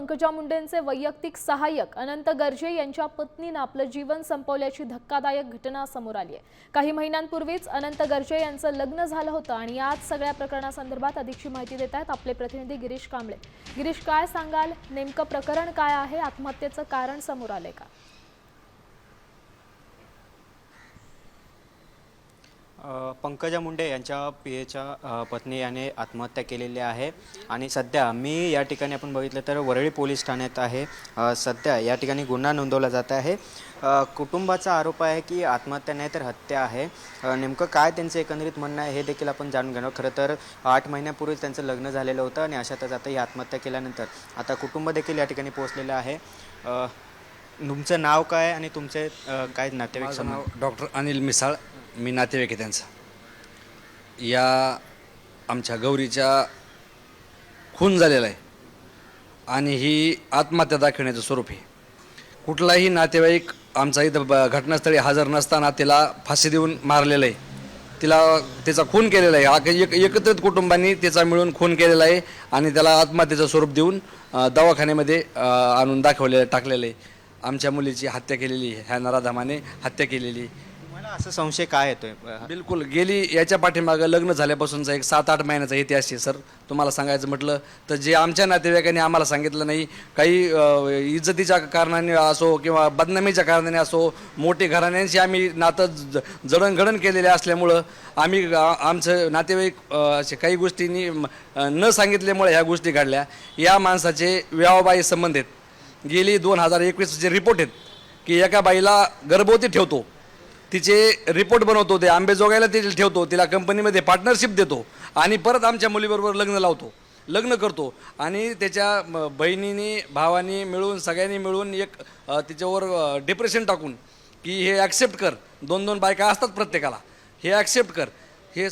पंकजा मुंडेंचे वैयक्तिक सहाय्यक अनंत गर्जे यांच्या पत्नीनं आपलं जीवन संपवल्याची धक्कादायक घटना समोर आली आहे. काही महिन्यांपूर्वीच अनंत गर्जे यांचं लग्न झालं होतं आणि याच सगळ्या प्रकरणासंदर्भात अधिकची माहिती देत आहेत आपले प्रतिनिधी गिरीश कांबळे. गिरीश काय सांगाल? नेमकं प्रकरण काय आहे? आत्महत्येचं कारण समोर आलंय का? पंकजा मुंडे यांच्या पियेच्या अ, पत्नी याने आत्महत्या केलेली आहे. आणि सध्या मी या ठिकाणी आपण बघितलं तर वरळी पोलीस ठाण्यात आहे. सध्या या ठिकाणी गुन्हा नोंदवला जात आहे. कुटुंबाचा आरोप आहे की आत्महत्या नाही तर हत्या आहे. नेमकं काय त्यांचं एकंदरीत म्हणणं आहे हे देखील आपण जाणून घेणार खरं तर आठ महिन्यापूर्वीच त्यांचं लग्न झालेलं होतं आणि अशातच आता ही आत्महत्या केल्यानंतर आता कुटुंब देखील या ठिकाणी पोहोचलेलं आहे. तुमचं नाव काय आणि तुमचे काय नातेवाईक नाव डॉक्टर अनिल मिसाळ. मी नातेवाईक आहे त्यांचा या आमच्या गौरीच्या खून झालेला आहे. आणि ही आत्महत्या दाखवण्याचं स्वरूप आहे. कुठलाही नातेवाईक आमचा इथं ब- घटनास्थळी हजर नसताना तिला फाशी देऊन मारलेलं आहे. तिला तिचा खून केलेला आहे. एक एकत्रित कुटुंबांनी तिचा मिळून खून केलेला आहे आणि त्याला आत्महत्येचं स्वरूप देऊन दवाखान्यामध्ये आणून दाखवलेलं टाकलेलं आहे. आमच्या मुलीची हत्या केलेली आहे. ह्या नराधामाने हत्या केलेली आहे. असं संशय काय येतोय? बिलकुल. गेली याच्या पाठीमागं लग्न झाल्यापासूनचा एक सात आठ महिन्याचा इतिहास आहे सर. तुम्हाला सांगायचं म्हटलं तर जे आमच्या नातेवाईकांनी आम्हाला सांगितलं नाही काही अ, इज्जतीच्या कारणाने असो किंवा बदनामीच्या कारणाने असो मोठे घराण्यांशी आम्ही नातं ज- जडणघडण केलेले असल्यामुळं आम्ही आ- आमचं नातेवाईक अ, असे काही गोष्टींनी म- अ, न सांगितल्यामुळे ह्या गोष्टी घडल्या. या माणसाचे व्यावबाई संबंधित गेली दोन हजार एकवीसचे रिपोर्ट आहेत की एका बाईला गर्भवती ठेवतो. तिचे रिपोर्ट बनवतो ते आंबेजोगायला तिथे ठेवतो तिला कंपनीमध्ये पार्टनरशिप देतो आणि परत आमच्या मुलीबरोबर लग्न लावतो. लग्न करतो आणि त्याच्या म, बहिणीने भावानी मिळून सगळ्यांनी मिळून एक तिच्यावर डिप्रेशन टाकून की हे ॲक्सेप्ट कर. दोन दोन बायका असतात प्रत्येकाला. हे ॲक्सेप्ट कर. हे